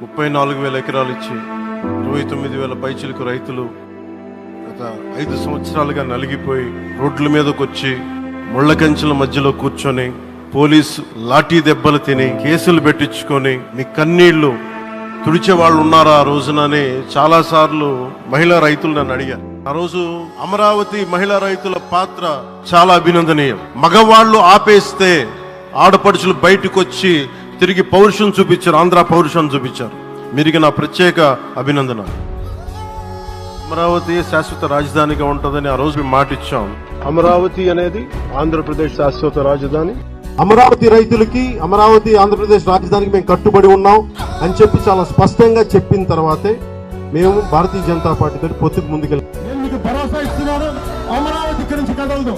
ముప్పై నాలుగు వేల ఎకరాలు ఇచ్చి ఇరవై తొమ్మిది వేల పైచిలకు రైతులు గత ఐదు సంవత్సరాలుగా నలిగిపోయి రోడ్ల మీదకు వచ్చి ముళ్ళ కంచెల మధ్యలో కూర్చొని పోలీసు లాఠీ దెబ్బలు తిని కేసులు పెట్టించుకొని మీ కన్నీళ్ళు తుడిచే వాళ్ళు ఉన్నారా ఆ రోజునని చాలాసార్లు మహిళా రైతులు నన్ను అడిగారు. ఆ రోజు అమరావతి మహిళా రైతుల పాత్ర చాలా అభినందనీయం. మగవాళ్ళు ఆపేస్తే ఆడపడుచులు బయటకు వచ్చి తిరిగి పౌరుషం చూపించారు ఆంధ్ర పౌరుషం చూపించారు. మీరికి నా ప్రత్యేక అభినందన అమరావతి శాశ్వత రాజధానిగా ఉంటుందని ఆ రోజు మేము మాట ఇచ్చాం అమరావతి అనేది ఆంధ్రప్రదేశ్ శాశ్వత రాజధాని. అమరావతి రైతులకి అమరావతి ఆంధ్రప్రదేశ్ రాజధానికి మేము కట్టుబడి ఉన్నాం అని చెప్పి చాలా స్పష్టంగా చెప్పిన తర్వాతే మేము భారతీయ జనతా పార్టీ తోటి పొత్తుకు ముందుకెళ్ళాం. నేను మీకు భరోసా ఇస్తున్నాను అమరావతి నుంచి కదలదు.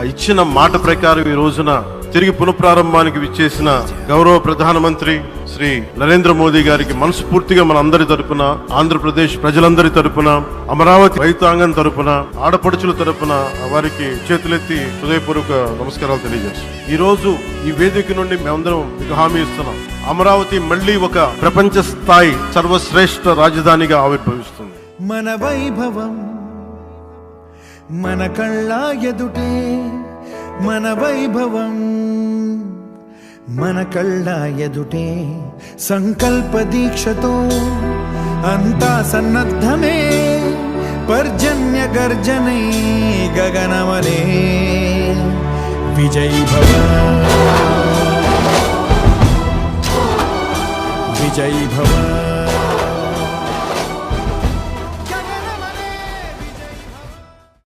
ఆ ఇచ్చిన మాట ప్రకారం ఈ రోజున తిరిగి పునఃప్రారంభానికి విచ్చేసిన గౌరవ ప్రధానమంత్రి శ్రీ నరేంద్ర మోదీ గారికి మనస్ఫూర్తిగా మన అందరి తరపున ఆంధ్రప్రదేశ్ ప్రజలందరి తరపున అమరావతి రైతాంగం తరపున ఆడపడుచుల తరపున వారికి చేతులెత్తి హృదయపూర్వక నమస్కారాలు తెలియజేస్తాం ఈ రోజు ఈ వేదిక నుండి మేమందరం మీకు హామీ ఇస్తున్నాం. అమరావతి మళ్ళీ ఒక ప్రపంచ స్థాయి సర్వశ్రేష్ఠ రాజధానిగా ఆవిర్భవిస్తుంది. మన వైభవం మన కళ్ళ ఎదుటే మన వైభవం. మన కళ్ళ ఎదుటే సంకల్ప దీక్షతో అంతా సన్నద్ధమే. పర్జన్య గర్జనే గగనమనే. విజయ్ భవ. విజయ్ భవ.